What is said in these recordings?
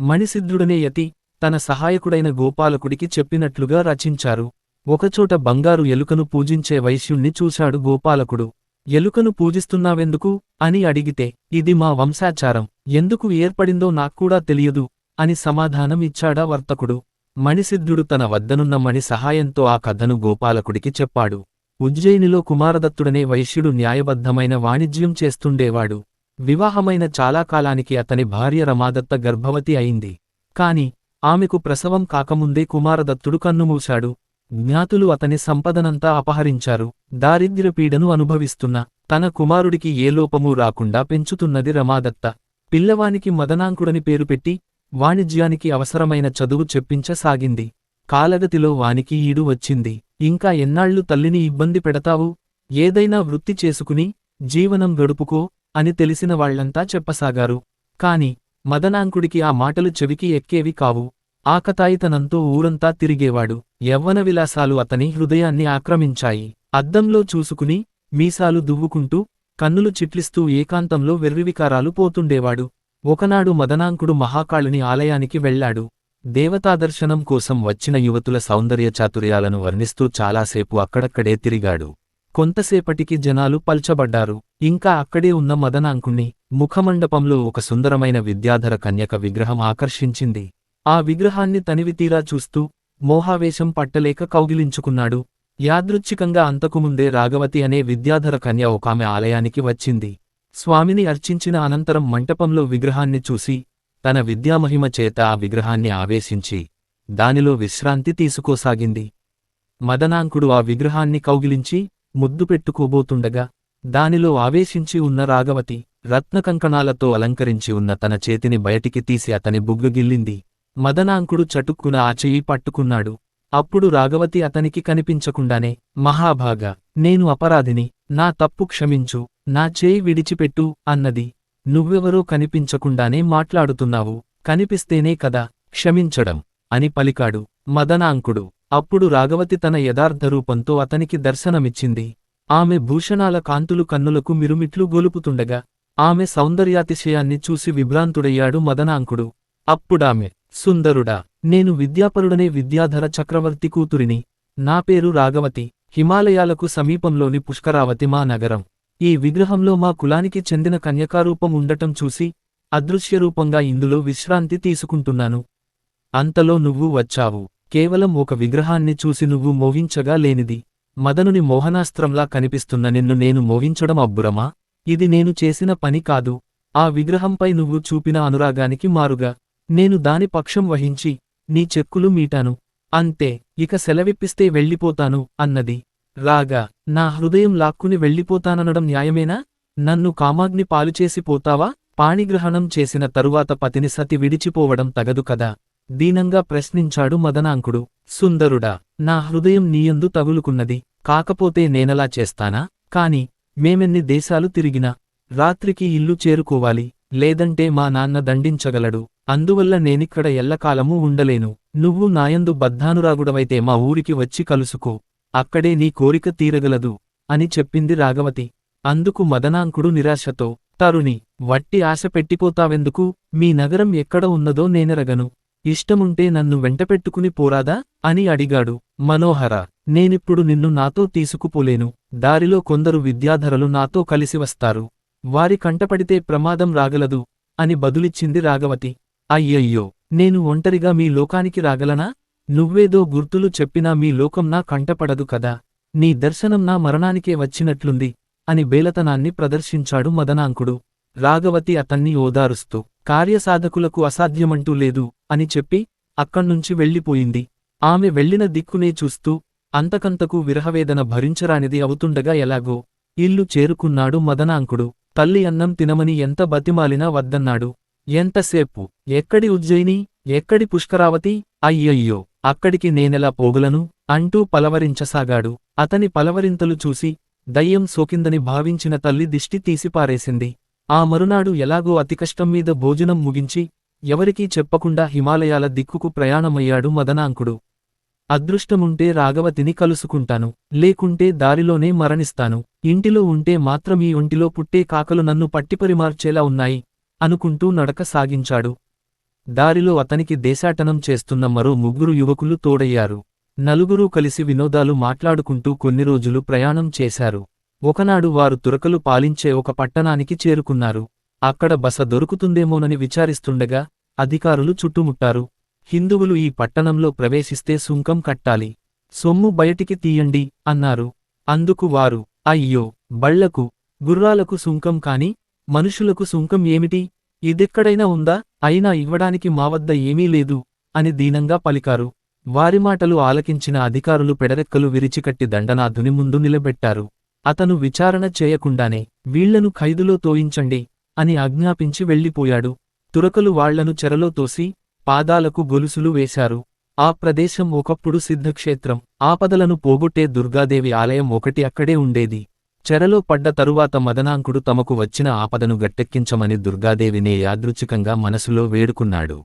మణిసిద్ధుడనే యతి తన సహాయకుడైన గోపాలకుడికి చెప్పినట్లుగా రచించారు. ఒకచోట బంగారు ఎలుకను పూజించే వైశ్యుణ్ణి చూశాడు గోపాలకుడు. ఎలుకను పూజిస్తున్నావెందుకు? అని అడిగితే ఇది మా వంశాచారం. ఎందుకు ఏర్పడిందో నాక్కూడా తెలియదు అని సమాధానం ఇచ్చాడా వర్తకుడు. మణిసిద్ధుడు తన వద్దనున్న మణి సహాయంతో ఆ కథను గోపాలకుడికి చెప్పాడు. ఉజ్జయినిలో కుమారదత్తుడనే వైశ్యుడు న్యాయబద్ధమైన వాణిజ్యం చేస్తుండేవాడు. వివాహమైన చాలా కాలానికి అతని భార్య రమాదత్త గర్భవతి అయింది. కాని ఆమెకు ప్రసవం కాకముందే కుమారదత్తుడు కన్నుమూశాడు. జ్ఞాతులు అతని సంపదనంతా అపహరించారు. దారిద్ర్యపీడను అనుభవిస్తున్న తన కుమారుడికి ఏ లోపమూ రాకుండా పెంచుతున్నది రమాదత్త. పిల్లవానికి మదనాంకుడని పేరు పెట్టి వాణిజ్యానికి అవసరమైన చదువు చెప్పించసాగింది. కాలగతిలో వానికి ఈడు వచ్చింది. ఇంకా ఎన్నాళ్ళు తల్లిని ఇబ్బంది పెడతావు? ఏదైనా వృత్తి చేసుకుని జీవనం గడుపుకో అని తెలిసిన వాళ్ళంతా చెప్పసాగారు. కాని మదనాంకుడికి ఆ మాటలు చెవికి ఎక్కేవి కావు. ఆకతాయితనంతో ఊరంతా తిరిగేవాడు. యవ్వన విలాసాలు అతని హృదయాన్ని ఆక్రమించాయి. అద్దంలో చూసుకుని మీసాలు దువ్వుకుంటూ కన్నులు చిట్లిస్తూ ఏకాంతంలో వెర్రివికారాలు పోతుండేవాడు. ఒకనాడు మదనాంకుడు మహాకాళుని ఆలయానికి వెళ్ళాడు దేవతాదర్శనం కోసం వచ్చిన యువతుల సౌందర్య చాతుర్యాలను వర్ణిస్తూ చాలాసేపు అక్కడక్కడే తిరిగాడు. కొంతసేపటికి జనాలు పల్చబడ్డారు. ఇంకా అక్కడే ఉన్న మదనాంకుణ్ణి ముఖమండపంలో ఒక సుందరమైన విద్యాధర కన్యక విగ్రహం ఆకర్షించింది. ఆ విగ్రహాన్ని తనివితీరా చూస్తూ మోహావేశం పట్టలేక కౌగిలించుకున్నాడు. యాదృచ్ఛికంగా అంతకుముందే రాగవతి అనే విద్యాధర కన్య ఒకామె ఆలయానికి వచ్చింది. స్వామిని అర్చించిన అనంతరం మంటపంలో విగ్రహాన్ని చూసి తన విద్యామహిమ చేత ఆ విగ్రహాన్ని ఆవేశించి దానిలో విశ్రాంతి తీసుకోసాగింది. మదనాంకుడు ఆ విగ్రహాన్ని కౌగిలించి ముద్దు పెట్టుకోబోతుండగా దానిలో ఆవేశించి ఉన్న రాగవతి రత్నకంకణాలతో అలంకరించి ఉన్న తన చేతిని బయటికి తీసి అతని బుగ్గగిల్లింది మదనాంకుడు చటుక్కున ఆ చెయ్యి పట్టుకున్నాడు. అప్పుడు రాగవతి అతనికి కనిపించకుండానే మహాభాగా నేను అపరాధిని నా తప్పు క్షమించు నా చేయి విడిచిపెట్టు అన్నది. నువ్వెవరో కనిపించకుండానే మాట్లాడుతున్నావు కనిపిస్తేనే కదా క్షమించడం అని పలికాడు మదనాంకుడు. అప్పుడు రాఘవతి తన యథార్థ రూపంతో అతనికి దర్శనమిచ్చింది. ఆమె భూషణాల కాంతులు కన్నులకు మిరుమిట్లు గొలుపుతుండగా ఆమె సౌందర్యాతిశయాన్ని చూసి విభ్రాంతుడయ్యాడు మదనాంకుడు. అప్పుడామె సుందరుడా నేను విద్యాపరుడనే విద్యాధర చక్రవర్తి కూతురిని. నా పేరు రాఘవతి. హిమాలయాలకు సమీపంలోని పుష్కరావతి మా నగరం. ఈ విగ్రహంలో మా కులానికి చెందిన కన్యకారూపం ఉండటం చూసి అదృశ్యరూపంగా ఇందులో విశ్రాంతి తీసుకుంటున్నాను. అంతలో నువ్వు వచ్చావు. కేవలం ఒక విగ్రహాన్ని చూసి నువ్వు మోహించగా లేనిది. మదనుని మోహనాస్త్రంలా కనిపిస్తున్న నిన్ను నేను మోహించడం అబ్బురమా? ఇది నేను చేసిన పని కాదు. ఆ విగ్రహంపై నువ్వు చూపిన అనురాగానికి మారుగా. నేను దాని పక్షం వహించి నీ చెక్కులు మీటాను. అంతే ఇక సెలవిప్పిస్తే వెళ్ళిపోతాను అన్నది. రాగా నా హృదయం లాక్కుని వెళ్ళిపోతాననడం న్యాయమేనా? నన్ను కామాగ్ని పాలుచేసి పోతావా? పాణిగ్రహణం చేసిన తరువాత పతిని సతి విడిచిపోవడం తగదు కదా. దీనంగా ప్రశ్నించాడు మదనాంకుడు. సుందరుడా నా హృదయం నీయందు తగులుకున్నది. కాకపోతే నేనలా చేస్తానా? కాని మేమెన్ని దేశాలు తిరిగినా రాత్రికి ఇల్లు చేరుకోవాలి. లేదంటే మా నాన్న దండించగలడు. అందువల్ల నేనిక్కడ ఎల్లకాలమూ ఉండలేను. నువ్వు నాయందు బద్ధానురాగుడవైతే మా ఊరికి వచ్చి కలుసుకో. అక్కడే నీ కోరిక తీరగలదు. అని చెప్పింది రాగవతి అందుకు మదనాంకుడు నిరాశతో తరుణి వట్టి ఆశ పెట్టిపోతావెందుకు? మీ నగరం ఎక్కడ ఉన్నదో నేనెరగను. ఇష్టముంటే నన్ను వెంటపెట్టుకుని పోరాదా? అని అడిగాడు. మనోహర నేనిప్పుడు నిన్ను నాతో తీసుకుపోలేను. దారిలో కొందరు విద్యాధరలు నాతో కలిసి వస్తారు. వారి కంటపడితే ప్రమాదం రాగలదు అని బదులిచ్చింది రాగవతి అయ్యయ్యో నేను ఒంటరిగా మీ లోకానికి రాగలనా? నువ్వేదో గుర్తులు చెప్పినా మీ లోకం నా కంటపడదు కదా. నీ దర్శనం నా మరణానికే వచ్చినట్లుంది అని బేలతనాన్ని ప్రదర్శించాడు మదనాంకుడు. రాగవతి అతన్ని ఓదారుస్తూ కార్యసాధకులకు అసాధ్యమంటూ లేదు అని చెప్పి అక్కణ్నుంచి వెళ్ళిపోయింది. ఆమె వెళ్ళిన దిక్కునే చూస్తూ అంతకంతకు విరహవేదన భరించరానిది అవుతుండగా ఎలాగో ఇల్లు చేరుకున్నాడు మదనాంకుడు. తల్లి అన్నం తినమని ఎంత బతిమాలినా వద్దన్నాడు. ఎంతసేపు? ఎక్కడి ఉజ్జయిని? ఎక్కడి పుష్కరావతి? అయ్యయ్యో! అక్కడికి నేనెలా పోగలను? అంటూ పలవరించసాగాడు. అతని పలవరింతలు చూసి దయ్యం సోకిందని భావించిన తల్లి దిష్టి తీసిపారేసింది. ఆ మరునాడు ఎలాగో అతికష్టం మీద భోజనం ముగించి ఎవరికీ చెప్పకుండా హిమాలయాల దిక్కుకు ప్రయాణమయ్యాడు మదనాంకుడు. అదృష్టముంటే రాఘవతిని కలుసుకుంటాను లేకుంటే దారిలోనే మరణిస్తాను. ఇంటిలో ఉంటే మాత్రం ఈ ఒంటిలో పుట్టే కాకలు నన్ను పట్టిపరిమార్చేలా ఉన్నాయి అనుకుంటూ నడక సాగించాడు. దారిలో అతనికి దేశాటనం చేస్తున్న మరో ముగ్గురు యువకులు తోడయ్యారు. నలుగురూ కలిసి వినోదాలు మాట్లాడుకుంటూ కొన్ని రోజులు ప్రయాణం చేశారు. ఒకనాడు వారు తురకలు పాలించే ఒక పట్టణానికి చేరుకున్నారు. అక్కడ బస దొరుకుతుందేమోనని విచారిస్తుండగా అధికారులు చుట్టుముట్టారు. హిందువులు ఈ పట్టణంలో ప్రవేశిస్తే సుంకం కట్టాలి. సొమ్ము బయటికి తీయండి అన్నారు. అందుకు వారు అయ్యో బళ్ళకు గుర్రాలకు సుంకం కాని మనుషులకు సుంకం ఏమిటి? ఇదెక్కడైనా ఉందా? అయినా ఇవ్వడానికి మా వద్ద ఏమీ లేదు అని దీనంగా పలికారు. వారి మాటలు ఆలకించిన అధికారులు పెడరెక్కలు విరిచికట్టి దండనాథుని ముందు నిలబెట్టారు. అతను విచారణ చేయకుండానే వీళ్ళను ఖైదులో తోయించండి అని ఆజ్ఞాపించి వెళ్ళిపోయాడు. తురకలు వాళ్ళను చెరలో తోసి పాదాలకు గొలుసులు వేశారు. ఆ ప్రదేశం ఒకప్పుడు సిద్ధక్షేత్రం. ఆపదలను పోగొట్టే దుర్గాదేవి ఆలయం ఒకటి అక్కడే ఉండేది. చెరలో పడ్డ తరువాత మదనాంకుడు తమకు వచ్చిన ఆపదను గట్టెక్కించమని దుర్గాదేవినే యాదృచ్ఛికంగా మనసులో వేడుకున్నాడు.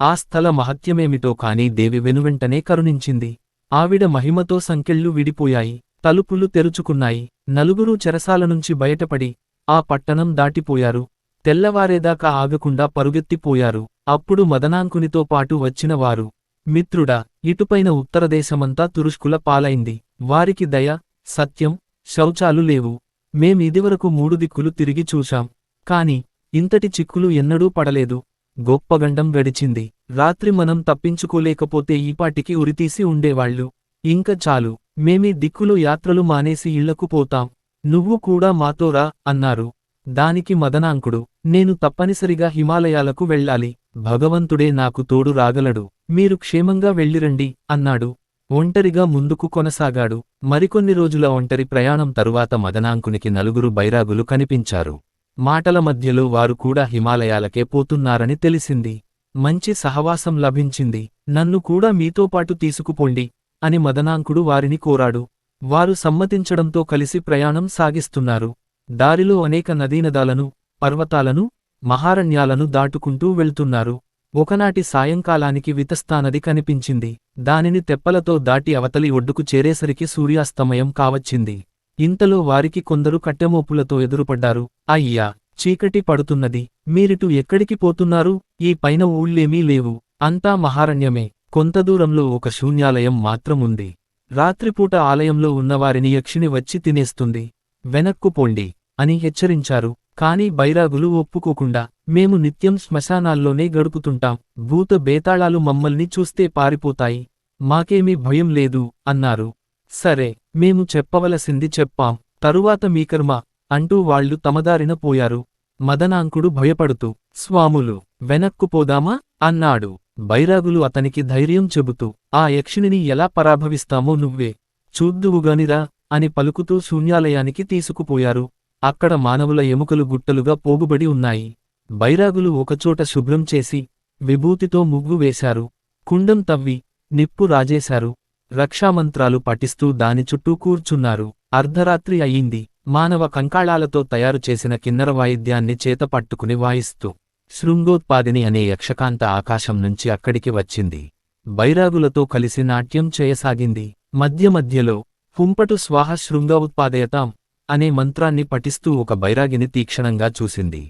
ఆ స్థల మహత్యమేమిటో కాని దేవి వెనువెంటనే కరుణించింది. ఆవిడ మహిమతో సంకెళ్ళు విడిపోయాయి. తలుపులు తెరుచుకున్నాయి. నలుగురూ చెరసాల నుంచి బయటపడి ఆ పట్టణం దాటిపోయారు. తెల్లవారేదాకా ఆగకుండా పరుగెత్తిపోయారు. అప్పుడు మదనాంకునితో పాటు వచ్చినవారు మిత్రుడా ఇటుపైన ఉత్తరదేశమంతా తురుష్కుల పాలైంది. వారికి దయ సత్యం శౌచాలు లేవు. మేమిదివరకు మూడు దిక్కులు తిరిగి చూశాం. కాని ఇంతటి చిక్కులు ఎన్నడూ పడలేదు. గొప్పగండం గడిచింది. రాత్రి మనం తప్పించుకోలేకపోతే ఈపాటికి ఉరితీసి ఉండేవాళ్ళు. ఇంక చాలు మేమీ దిక్కులు యాత్రలు మానేసి ఇళ్ళకు పోతాం. నువ్వు కూడా మాతోరా అన్నారు. దానికి మదనాంకుడు నేను తప్పనిసరిగా హిమాలయాలకు వెళ్ళాలి. భగవంతుడే నాకు తోడు రాగలడు. మీరు క్షేమంగా వెళ్ళిరండి అన్నాడు. ఒంటరిగా ముందుకు కొనసాగాడు. మరికొన్ని రోజుల ఒంటరి ప్రయాణం తరువాత మదనాంకునికి నలుగురు బైరాగులు కనిపించారు. మాటల మధ్యలో వారు కూడా హిమాలయాలకే పోతున్నారని తెలిసింది. మంచి సహవాసం లభించింది. నన్ను కూడా మీతో పాటు తీసుకుపోండి అని మదనాంకుడు వారిని కోరాడు. వారు సమ్మతించడంతో కలిసి ప్రయాణం సాగిస్తున్నారు. దారిలో అనేక నదీనదాలను పర్వతాలను మహారణ్యాలను దాటుకుంటూ వెళ్తున్నారు. ఒకనాటి సాయంకాలానికి వితస్తానది కనిపించింది. దానిని తెప్పలతో దాటి అవతలి ఒడ్డుకు చేరేసరికి సూర్యాస్తమయం కావచ్చింది. ఇంతలో వారికి కొందరు కట్టెమోపులతో ఎదురుపడ్డారు. అయ్యా! చీకటి పడుతున్నది. మీరిటు ఎక్కడికి పోతున్నారు? ఈ పైన ఊళ్ళేమీ లేవు. అంతా మహారణ్యమే. కొంత దూరంలో ఒక శూన్యాలయం మాత్రం ఉంది. రాత్రిపూట ఆలయంలో ఉన్నవారిని యక్షిని వచ్చి తినేస్తుంది. వెనక్కుపోండి అని హెచ్చరించారు. కాని బైరాగులు ఒప్పుకోకుండా మేము నిత్యం శ్మశానాల్లోనే గడుపుతుంటాం. భూత బేతాళాలు మమ్మల్ని చూస్తే పారిపోతాయి. మాకేమీ భయం లేదు అన్నారు. సరే మేము చెప్పవలసింది చెప్పాం. తరువాత మీ కర్మ అంటూ వాళ్ళు తమదారిన పోయారు. మదనాంకుడు భయపడుతూ స్వాములు వెనక్కుపోదామా అన్నాడు. బైరాగులు అతనికి ధైర్యం చెబుతూ ఆ యక్షిణిని ఎలా పరాభవిస్తామో నువ్వే. చూద్దువుగానిరా అని పలుకుతూ శూన్యాలయానికి తీసుకుపోయారు. అక్కడ మానవుల ఎముకలు గుట్టలుగా పోగుబడి ఉన్నాయి. బైరాగులు ఒకచోట శుభ్రం చేసి విభూతితో ముగ్గు వేశారు. కుండం తవ్వి నిప్పు రాజేశారు. రక్షామంత్రాలు పఠిస్తూ దాని చుట్టూ కూర్చున్నారు. అర్ధరాత్రి అయింది. మానవ కంకాళాలతో తయారు చేసిన కిన్నర వాయిద్యాన్ని చేత పట్టుకుని వాయిస్తూ శృంగోత్పాదిని అనే యక్షకాంత ఆకాశం నుంచి అక్కడికి వచ్చింది. బైరాగులతో కలిసి నాట్యం చేయసాగింది. మధ్య మధ్యలో హుంపటు స్వాహ శృంగోత్పాదయతాం అనే మంత్రాన్ని పఠిస్తూ ఒక బైరాగిని తీక్షణంగా చూసింది.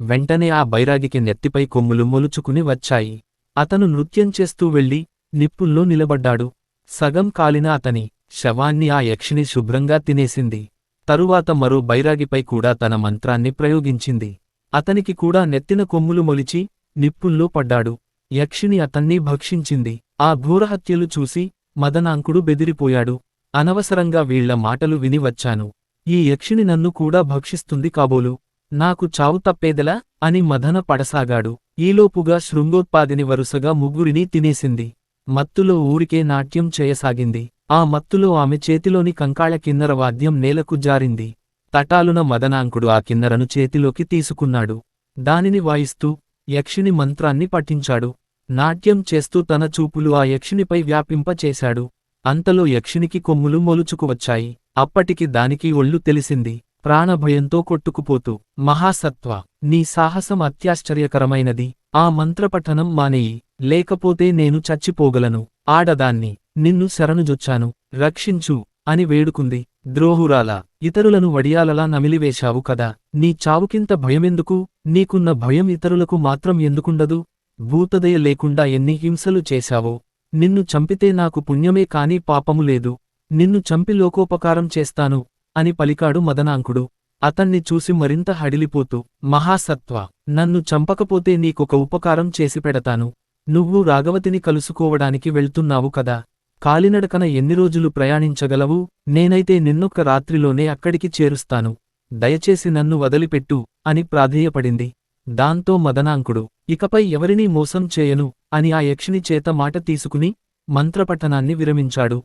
వెంటనే ఆ బైరాగికి నెత్తిపై కొమ్ములు మొలుచుకుని వచ్చాయి. అతను నృత్యం చేస్తూ వెళ్ళి నిప్పుల్లో నిలబడ్డాడు. సగం కాలిన అతని శవాన్ని ఆ యక్షిని శుభ్రంగా తినేసింది. తరువాత మరో బైరాగిపై కూడా తన మంత్రాన్ని ప్రయోగించింది. అతనికి కూడా నెత్తిన కొమ్ములు మొలిచి నిప్పుల్లో పడ్డాడు. యక్షిని అతన్ని భక్షించింది. ఆ ఘోరహత్యలు చూసి మదనాంకుడు బెదిరిపోయాడు. అనవసరంగా వీళ్ళ మాటలు విని వచ్చాను. ఈ యక్షిని నన్ను కూడా భక్షిస్తుంది కాబోలు. నాకు చావు తప్పేదలా అని మదన పడసాగాడు. ఈలోపుగా శృంగోత్పాదిని వరుసగా ముగ్గురినీ తినేసింది. మత్తులో ఊరికే నాట్యం చేయసాగింది. ఆ మత్తులో ఆమె చేతిలోని కంకాళ కిన్నర వాద్యం నేలకు జారింది. తటాలున మదనాంకుడు ఆ కిన్నరను చేతిలోకి తీసుకున్నాడు. దానిని వాయిస్తూ యక్షిని మంత్రాన్ని పఠించాడు. నాట్యం చేస్తూ తన చూపులు ఆ యక్షినిపై వ్యాపింపచేశాడు. అంతలో యక్షినికి కొమ్ములు మొలుచుకువచ్చాయి అప్పటికి దానికి ఒళ్ళు తెలిసింది. ప్రాణభయంతో కొట్టుకుపోతూ మహాసత్వ నీ సాహసం అత్యాశ్చర్యకరమైనది. ఆ మంత్రపఠనం మానేయి. లేకపోతే నేను చచ్చిపోగలను. ఆడదాన్ని. నిన్ను శరణుజొచ్చాను. రక్షించు అని వేడుకుంది. ద్రోహురాలా ఇతరులను వడియాలలా నమిలివేశావు కదా. నీ చావుకింత భయమెందుకు? నీకున్న భయం ఇతరులకు మాత్రం ఎందుకుండదు? భూతదయ లేకుండా ఎన్ని హింసలు చేశావో? నిన్ను చంపితే నాకు పుణ్యమే కాని పాపము లేదు. నిన్ను చంపి లోకోపకారం చేస్తాను అని పలికాడు మదనాంకుడు. అతన్ని చూసి మరింత హడిలిపోతూ మహాసత్వ నన్ను చంపకపోతే నీకొక ఉపకారం చేసిపెడతాను నువ్వు రాఘవతిని కలుసుకోవడానికి వెళ్తున్నావు కదా. కాలినడకన ఎన్ని రోజులు ప్రయాణించగలవు? నేనైతే నిన్నొక్క రాత్రిలోనే అక్కడికి చేరుస్తాను. దయచేసి నన్ను వదిలిపెట్టు అని ప్రాధేయపడింది. దాంతో మదనాంకుడు ఇకపై ఎవరినీ మోసం చేయను అని ఆ యక్షిని చేత మాట తీసుకుని మంత్రపఠనాన్ని విరమించాడు.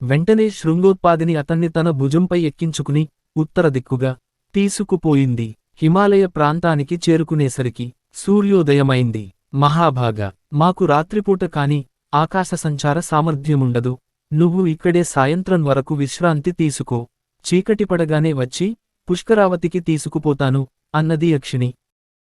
వెంటనే శృంగోత్పాదిని అతన్ని తన భుజంపై ఎక్కించుకుని ఉత్తర దిక్కుగా తీసుకుపోయింది. హిమాలయ ప్రాంతానికి చేరుకునేసరికి సూర్యోదయమైంది. మహాభాగ మాకు రాత్రిపూట కాని ఆకాశ సంచార సామర్థ్యముండదు. నువ్వు ఇక్కడే సాయంత్రం వరకు విశ్రాంతి తీసుకో. చీకటి పడగానే వచ్చి పుష్కరావతికి తీసుకుపోతాను అన్నది యక్షిణి.